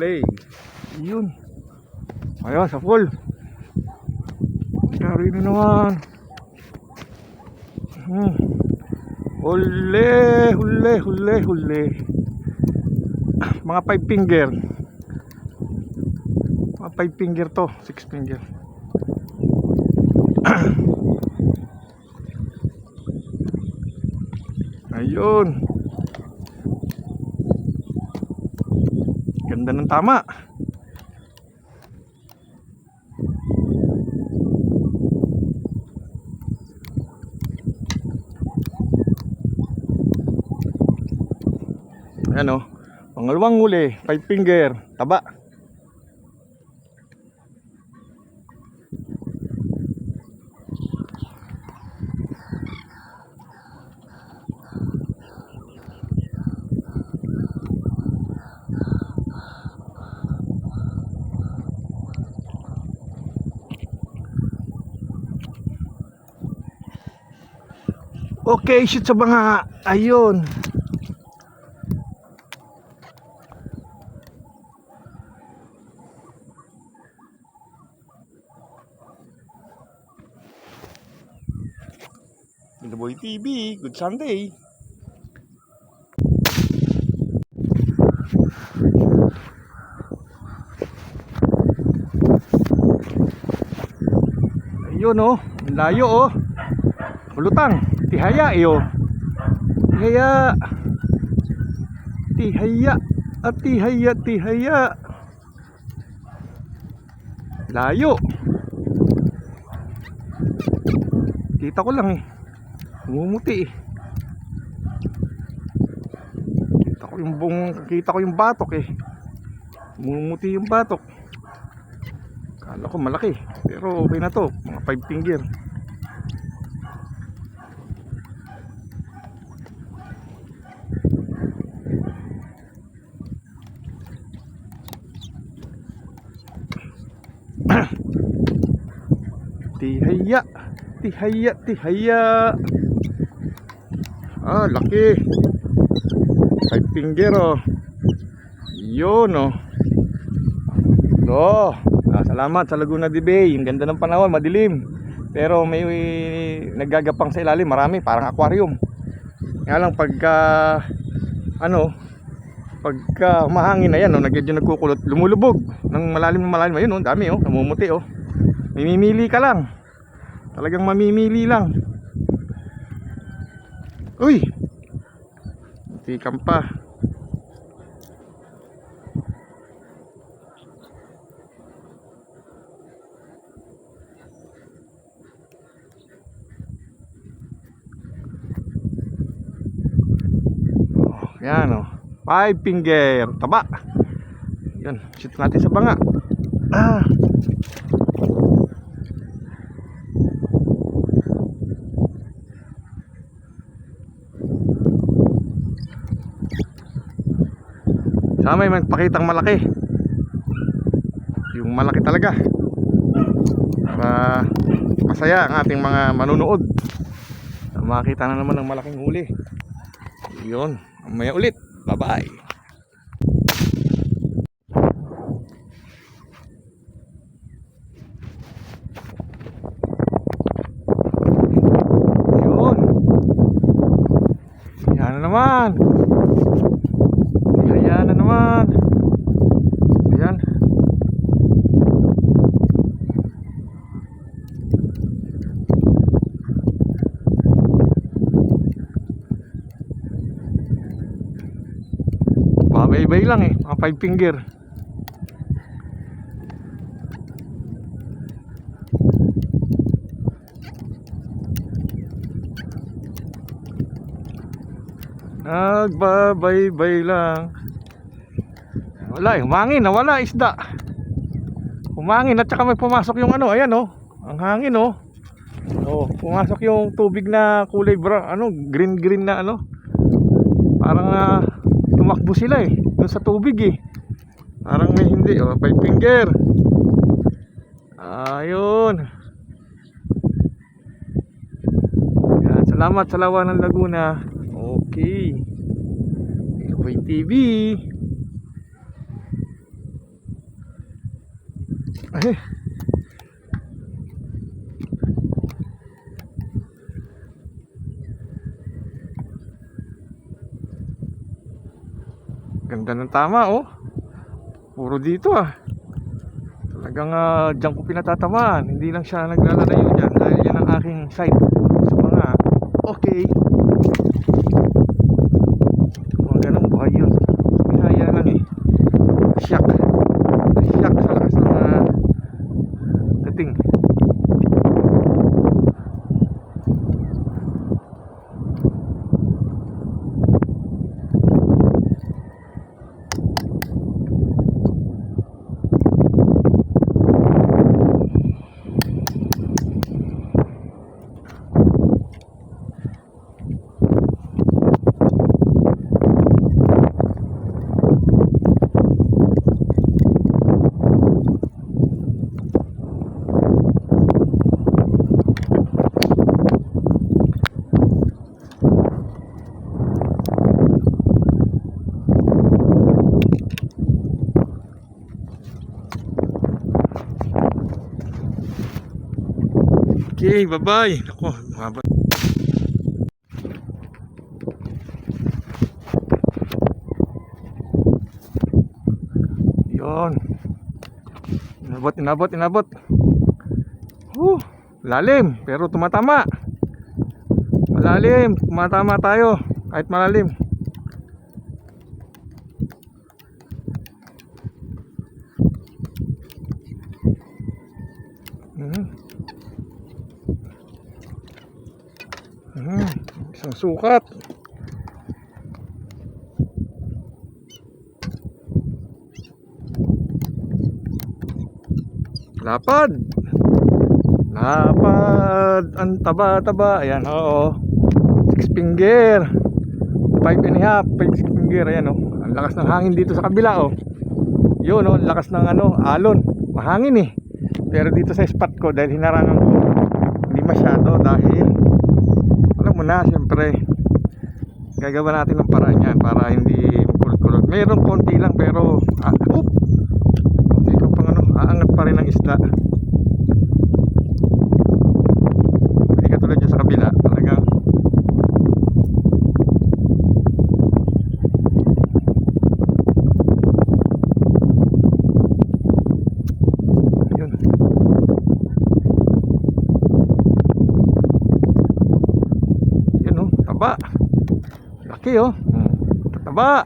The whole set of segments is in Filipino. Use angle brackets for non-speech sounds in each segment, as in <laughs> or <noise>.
Play. Yun. Ayun, sa full. Yari na naman. Hmm. Huli, huli, huli, huli. <clears throat> Mga five finger. Mga five finger to, six finger. <clears throat> Ayun. Ganda ng tama. Ayan o. Pangalawang huli. Five finger. Taba. Okay, shoot sa mga ayun. Boy TV, good Sunday. Ayun oh, layo oh. Kulutang, tihaya iyo. Tihaya. Tihaya. At tihaya, tihaya. Layo. Kita ko lang eh. Umumuti eh. Kita ko yung bung, kita ko yung batok eh. Umumuti yung batok. Kala ko malaki. Pero okay na to. Mga 5 finger. Tihaya. Tihaya, tihaya. Ah, laki. Five finger oh. Yun oh. So, ah, salamat sa Laguna de Bay. Ang ganda ng panahon, madilim. Pero may naggagapang sa ilalim, marami, parang aquarium. Nga lang pagka ano, pagka mahangin na yan, oh, nagyan nagkukulot, lumulubog ng malalim na malalim. Ayun, oh, dami, oh, namumuti, oh. Mimimili ka lang. Talagang mamimili lang. Uy! Tikam pa. Oh, yan oh. Five finger. Taba. Yan. Shoot natin sa banga. Ah. Sana may magpakitang malaki. Yung malaki talaga. Para masaya ang ating mga manunood. Makita na naman ng malaking huli. Yun. Mamaya ulit. Bye-bye. Naman. Naman. Ayan. Babay-bay lang eh. Mga five finger. Nagbabay-bay lang. Wala eh, humangin, nawala isda. Humangin at saka may pumasok yung ano, ayan oh. Ang hangin oh. Oh, pumasok yung tubig na kulay brown, ano, green green na ano. Parang ah, tumakbo sila eh, doon sa tubig eh. Parang may hindi, oh, five finger. Ayun. Yan, salamat sa lawa ng Laguna. Okay. Boy TV. Ay. Ganda ng tama oh. Puro dito ah. Talagang uh, diyan ko pinatatamaan. Hindi lang siya naglalalayo dyan dahil yan ang aking site. So mga okay. Mga ganun buhay yun. Bihaya lang eh. Shock. Shock sa lakas ng uh, dating. Okay, bye-bye. Ako, mabot. Yon. Inabot, inabot, inabot. Huh, lalim, pero tumatama. Malalim, tumatama tayo. Kahit malalim. Isang sukat. Lapad. Lapad. Ang taba-taba. Ayan, oo. Six finger. Five and a half. Five finger. Ayan, oh. Ang lakas ng hangin dito sa kabila, oh. Yun, oh. Ang lakas ng ano, alon. Mahangin, eh. Pero dito sa spot ko, dahil hinarangan ko, hindi masyado dahil na, siyempre gagawa natin ng paraan yan para hindi kulot-kulot. Meron konti lang pero ah, oop, konti lang pang ano, aangat pa rin ang isda. Hindi katulad dyan sa kabila, talagang yun. Yun oh, taba. Laki oh. Taba.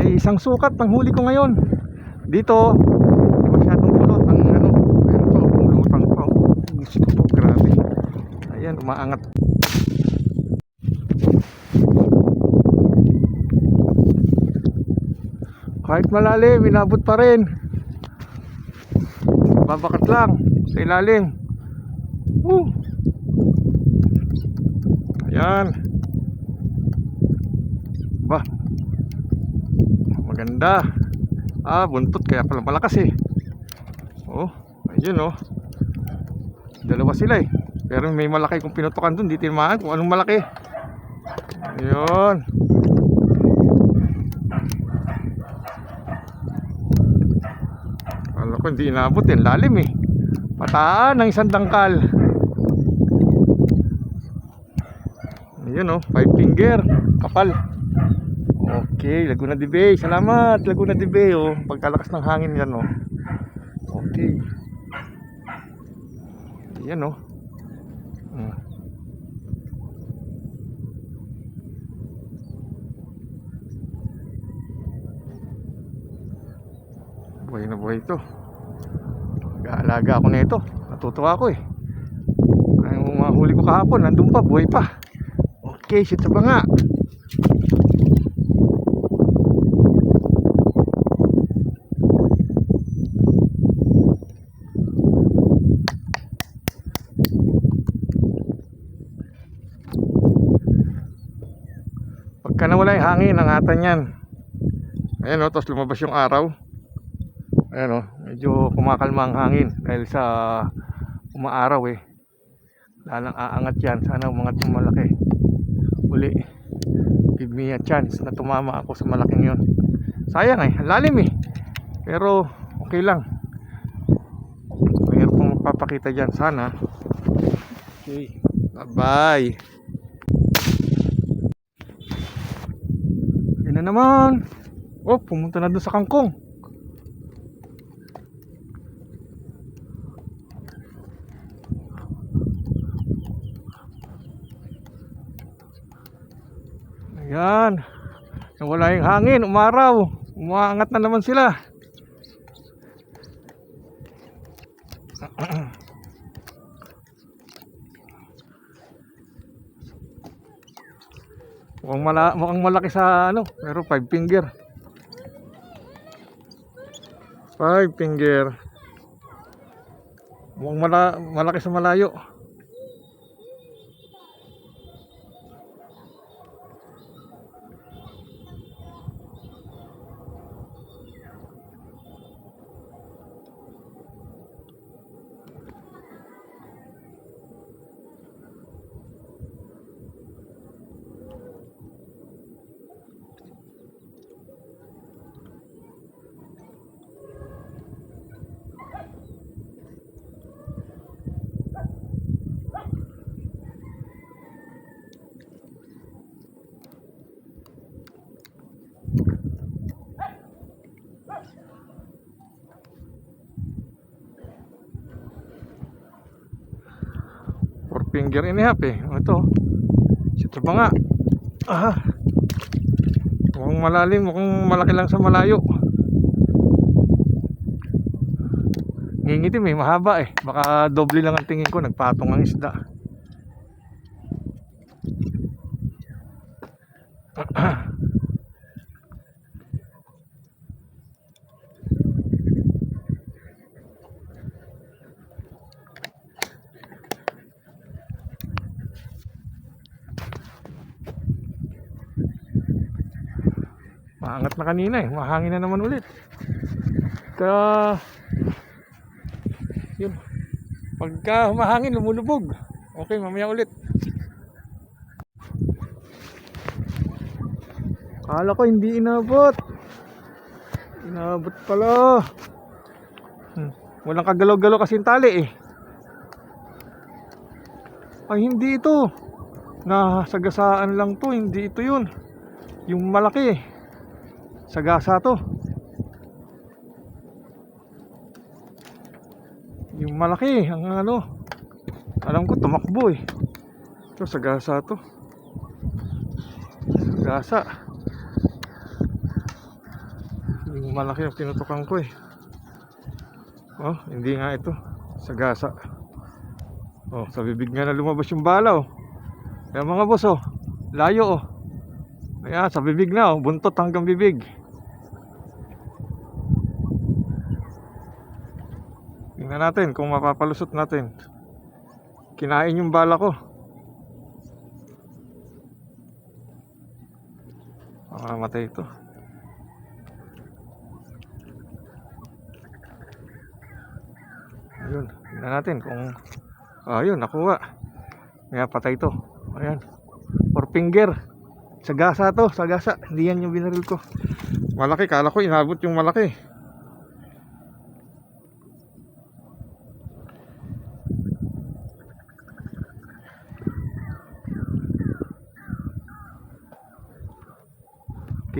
Eh, isang sukat ng huli ko ngayon. Dito, masyadong kulot ang ano. Ayun to, pumulutang pa. oh. Gusto to, grabe. Ayan, umaangat. Kahit malalim, inabot pa rin. Babakat lang sa ilalim. Woo! Ayan. Ba. Maganda. Ah, buntot kaya pala malakas eh. Oh, ayun oh. Dalawa sila eh. Pero may malaki kung pinutukan dun, di tinamaan kung anong malaki. Ayun. Kala ko hindi inabot eh, lalim eh. Pataan ng isang dangkal. Ayun oh, five finger, kapal. Okay, Laguna de Bay. Salamat, Laguna de Bay oh. Pagkalakas ng hangin yan oh. Okay. Yan oh. Hmm. Buhay na buhay ito. Nag-aalaga ako nito. Natutuwa ako eh. Ang mga huli ko kahapon, nandun pa, buhay pa. Okay, shit sa banga. Pagka nawala yung hangin, angatan yan. Ayan o, tapos lumabas yung araw. Ayan o, medyo kumakalma ang hangin dahil sa umaaraw eh. Lalang aangat yan. Sana umangat yung malaki. Uli. Give me a chance na tumama ako sa malaking yon. Sayang eh, ang lalim eh. Pero okay lang. ipakita dyan. Sana. Okay. Bye-bye. Yun na naman. Oh, pumunta na doon sa kangkong. Ayan. Nawala yung hangin, umaraw. Umaangat na naman sila. Mukhang, mala mukhang malaki sa ano, pero five finger. Five finger. Mukhang mala malaki sa malayo. Finger and a half eh. O, Ito. Sito pa nga. Ah. Mukhang malalim, mukhang malaki lang sa malayo. Ngingitim eh, mahaba eh. Baka doble lang ang tingin ko, nagpatong ang isda. Maangat na kanina eh, mahangin na naman ulit. Kaya, yun. Pagka humahangin, lumulubog. Okay, mamaya ulit. Kala ko hindi inabot. Inabot pala. Hmm. Walang kagalaw-galaw kasi yung tali eh. Ay hindi ito. Nasagasaan lang to, hindi ito yun. Yung malaki eh. Sagasa to. Yung malaki, ang ano. Alam ko tumakbo eh. Ito sagasa to. Sagasa. Yung malaki yung tinutukan ko eh. Oh, hindi nga ito. Sagasa. Oh, sa bibig nga na lumabas yung bala oh. Kaya mga boss oh, layo oh. Ayan, sa bibig na oh, buntot hanggang bibig. Natin kung mapapalusot natin. Kinain yung bala ko. Mamamatay ito. Ayun, tingnan natin kung Ah, yun, nakuha. Kaya patay to. Ayan. Four finger. Sagasa to, sagasa. Hindi yan yung binaril ko. Malaki, kala ko inabot yung malaki.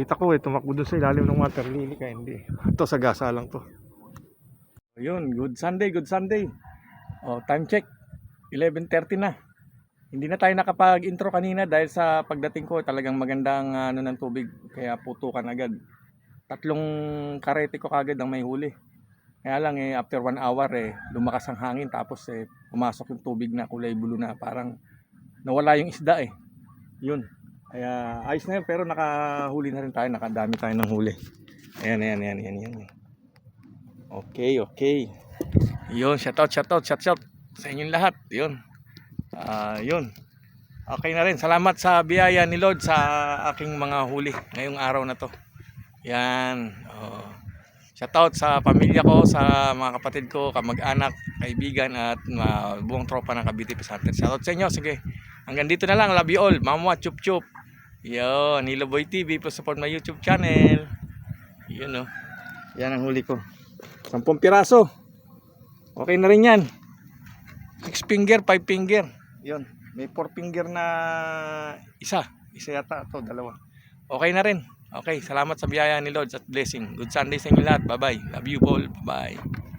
Kita ko eh, tumakbo doon sa ilalim ng water lily kaya hindi. <laughs> Ito, sagasa lang to. Ayun, good Sunday, good Sunday. Oh, time check. 11:30 na. Hindi na tayo nakapag-intro kanina dahil sa pagdating ko talagang magandang ano ng tubig kaya putukan agad. Tatlong karete ko kagad ang may huli. Kaya lang eh after one hour eh lumakas ang hangin tapos eh pumasok yung tubig na kulay blue na parang nawala yung isda eh. Yun. Kaya ayos na yun pero nakahuli na rin tayo, nakadami tayo ng huli. Ayan, ayan, ayan, ayan, ayan. Okay, okay. Yun, shoutout, shoutout, shoutout sa inyong lahat. Yun. Ah, yun. Okay na rin. Salamat sa biyaya ni Lord sa aking mga huli ngayong araw na to. Yan. Oh. Shoutout sa pamilya ko, sa mga kapatid ko, kamag-anak, kaibigan at uh, buong tropa ng Cavite Peace Hunter. Shoutout sa inyo. Sige. Hanggang dito na lang. Love you all. Mama, chup chup. Yun. Nilo Boy TV. Support my YouTube channel. Yun oh. Yan ang huli ko. Sampung piraso. Okay na rin yan. finger, five finger. Yun. May four finger na isa. Isa yata to dalawa. Okay na rin. Okay, salamat sa biyaya ni Lord at blessing. Good Sunday sa inyo lahat. Bye-bye. Love you all. Bye-bye.